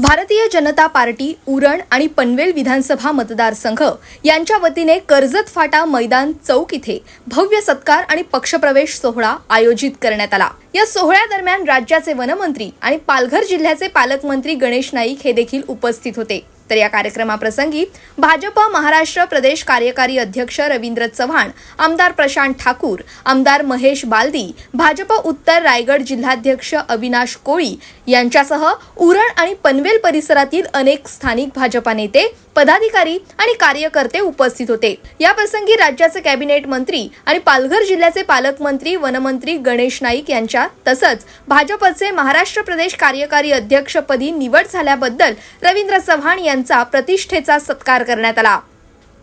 Bharatiya Janata party Uran आणि पनवेल विधानसभा मतदारसंघ यांच्या वतीने कर्जत फाटा मैदान चौक इथे भव्य सत्कार आणि पक्षप्रवेश सोहळा आयोजित करण्यात आला. या सोहळ्यादरम्यान राज्याचे वनमंत्री आणि पालघर जिल्ह्याचे पालकमंत्री गणेश नाईक हे देखील उपस्थित होते. तर या कार्यक्रमाप्रसंगी भाजप महाराष्ट्र प्रदेश कार्यकारी अध्यक्ष रवींद्र चव्हाण आमदार प्रशांत ठाकूर आमदार महेश बालदी भाजप उत्तर रायगड जिल्हाध्यक्ष अविनाश कोळी यांच्यासह उरण आणि पनवेल परिसरातील अनेक स्थानिक भाजपा नेते पदाधिकारी आणि कार्यकर्ते उपस्थित होते. याप्रसंगी राज्याचे कॅबिनेट मंत्री आणि पालघर जिल्ह्याचे पालकमंत्री वनमंत्री गणेश नाईक यांच्या तसंच भाजपचे महाराष्ट्र प्रदेश कार्यकारी अध्यक्षपदी निवड झाल्याबद्दल रवींद्र चव्हाण यांचा प्रतिष्ठेचा सत्कार करण्यात आला.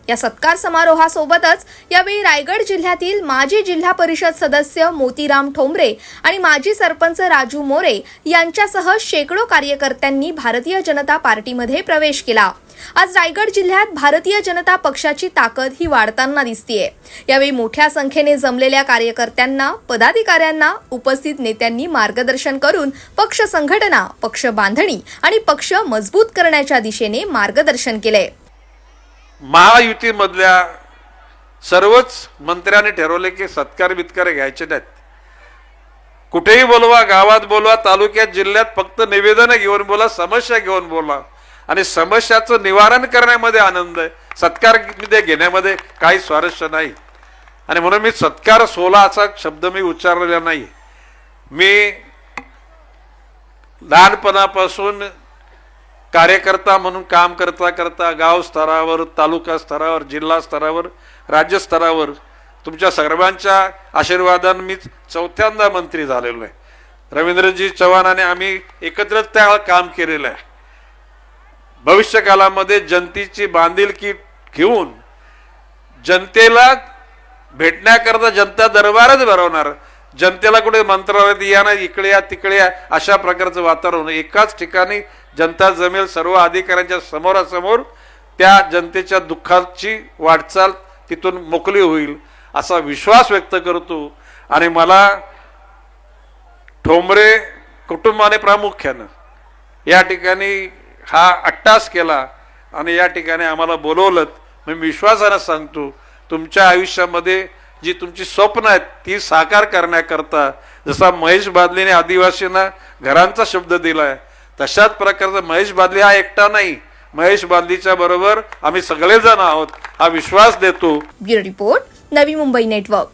या सत्कार समारोहासोबतच यावेळी रायगड जिल्ह्यातील माजी जिल्हा परिषद सदस्य मोतीराम ठोंबरे आणि माजी सरपंच राजू मोरे यांच्यासह शेकडो कार्यकर्त्यांनी भारतीय जनता पार्टीमध्ये प्रवेश केला. आज रायगड जिल्ह्यात भारतीय जनता पक्षाची ताकद ही वाढताना दिसतीये. यावेळी मोठ्या संख्येने जमलेल्या कार्यकर्त्यांना पदाधिकाऱ्यांना उपस्थित नेत्यांनी मार्गदर्शन करून पक्ष संघटना पक्ष बांधणी आणि पक्ष मजबूत करण्याच्या दिशेने मार्गदर्शन केले महायुतीमधल्या सर्वच मंत्र्यांनी ठरवले की सत्कार बित्कार घ्यायचे नाहीत. कुठेही बोलवा गावात बोलवा तालुक्यात जिल्ह्यात फक्त निवेदन घेऊन बोला समस्या घेऊन बोला. आणि समस्याचं निवारण करण्यामध्ये आनंद आहे. सत्कार घेण्यामध्ये काही स्वारस्य नाही. आणि म्हणून मी सत्कार सोला असा शब्द मी उच्चारलेला नाही. मी लहानपणापासून कार्यकर्ता म्हणून काम करता करता गाव स्तरावर तालुका स्तरावर जिल्हा स्तरावर राज्य स्तरावर तुमच्या सर्वांच्या आशीर्वादानं मी चौथ्यांदा मंत्री झालेलो आहे. रवींद्रजी चव्हाणाने आम्ही एकत्रच त्या काम केलेलं आहे. भविष्यकालामध्ये जनतेची बांधिलकी घेऊन जनतेला भेटण्याकरता जनता दरबारच भरवणार. जनतेला कुठे मंत्रालयात या ना इकडे या तिकडे या अशा प्रकारचं वातावरण एकाच ठिकाणी जनता जमेल सर्व अधिकाऱ्यांच्या समोरासमोर त्या जनतेच्या दुःखाची वाटचाल तिथून मोकळी होईल असा विश्वास व्यक्त करतो. आणि मला ठोंबरे कुटुंबाने प्रामुख्यानं या ठिकाणी हा अट्टास केला आणि या ठिकाणी आम्हाला बोलवलं मी विश्वासानं सांगतो तुमच्या आयुष्यामध्ये जी तुमची स्वप्न आहेत ती साकार करण्याकरता जसा महेश बादलीने आदिवासींना घरांचा शब्द दिलाय तशाच प्रकारचा महेश बादली हा एकटा नाही. महेश बादलीच्या बरोबर आम्ही सगळेजण आहोत हा विश्वास देतो. Bureau report Navi Mumbai network.